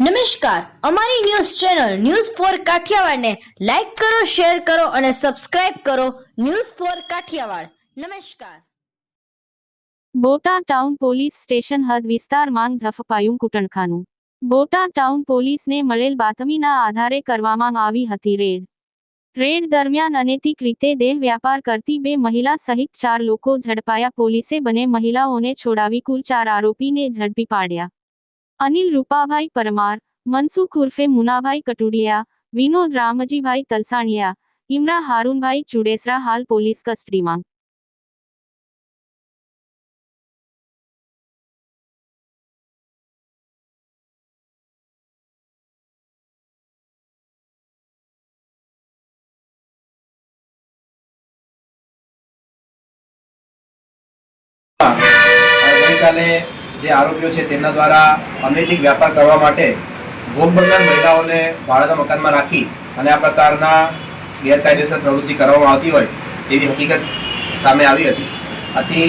નમસ્કાર, અમારી news channel news four કાઠિયાવાડને લાઈક કરો, શેર કરો અને સબસ્ક્રાઇબ કરો ન્યૂઝ ફોર કાઠિયાવાડ. નમસ્કાર. બોટાદ ટાઉન પોલીસ સ્ટેશન હદ વિસ્તારમાં ઝફપાયું કુટણખાનું. બોટાદ ટાઉન પોલીસને મળેલ બાતમીના આધારે કરવામાં આવી હતી રેડ. રેડ દરમિયાન અનૈતિક રીતે દેહ વ્યાપાર કરતી બે મહિલા સહિત ચાર લોકો ઝડપાયા પોલીસે બંને મહિલાઓને છોડાવી કુલ ચાર આરોપીને ઝડપી પાડ્યા. અનિલ રૂપાભાઈ પરમાર મનસુખ ઉર્ફે મુનાભાઈ કટુડિયા વિનોદ રામજીભાઈ તલસાણિયા ઇમરા હારૂનભાઈ ચુડેસરા હાલ પોલીસ કસ્ટડીમાં ગઈકાલે જે આરોપીઓ છે તેમના દ્વારા અનૈતિક વ્યાપાર કરવા માટે ભોગ બનનાર મહિલાઓને ભાડાના મકાનમાં રાખી અને આ પ્રકારના ગેરકાયદેસર પ્રવૃત્તિ કરવામાં આવતી હોય તેવી હકીકત સામે આવી હતી. આથી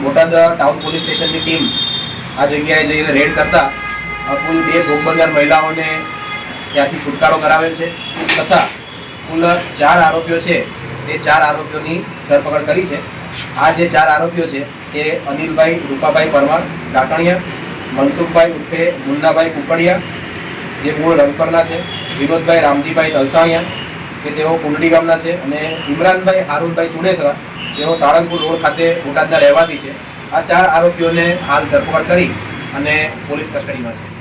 બોટાદ ટાઉન પોલીસ સ્ટેશનની ટીમ આ જગ્યાએ જઈને રેડ કરતા કુલ બે ભોગ બનનાર મહિલાઓને ત્યાંથી છુટકારો કરાવેલ છે તથા કુલ ચાર આરોપીઓ છે તે ચાર આરોપીઓની ધરપકડ કરી છે. આ જે ચાર આરોપીઓ છે તે અનિલભાઈ, રૂપાભાઈ પરમાર ડાકણિયા મનસુખભાઈ ઉર્ફે મુન્નાભાઈ કુકડિયા, જે મૂળ રંગપરના છે, વિનોદભાઈ રામજીભાઈ તલસાણિયા, કે તેઓ કુંડલી ગામના છે, અને ઇમરાનભાઈ હારૂનભાઈ ચુડેસરા, તેઓ સાળંગપુર રોડ ખાતે બોટાદના રહેવાસી છે. આ ચાર આરોપીઓને હાલ ધરપકડ કરી અને પોલીસ કસ્ટડીમાં છે.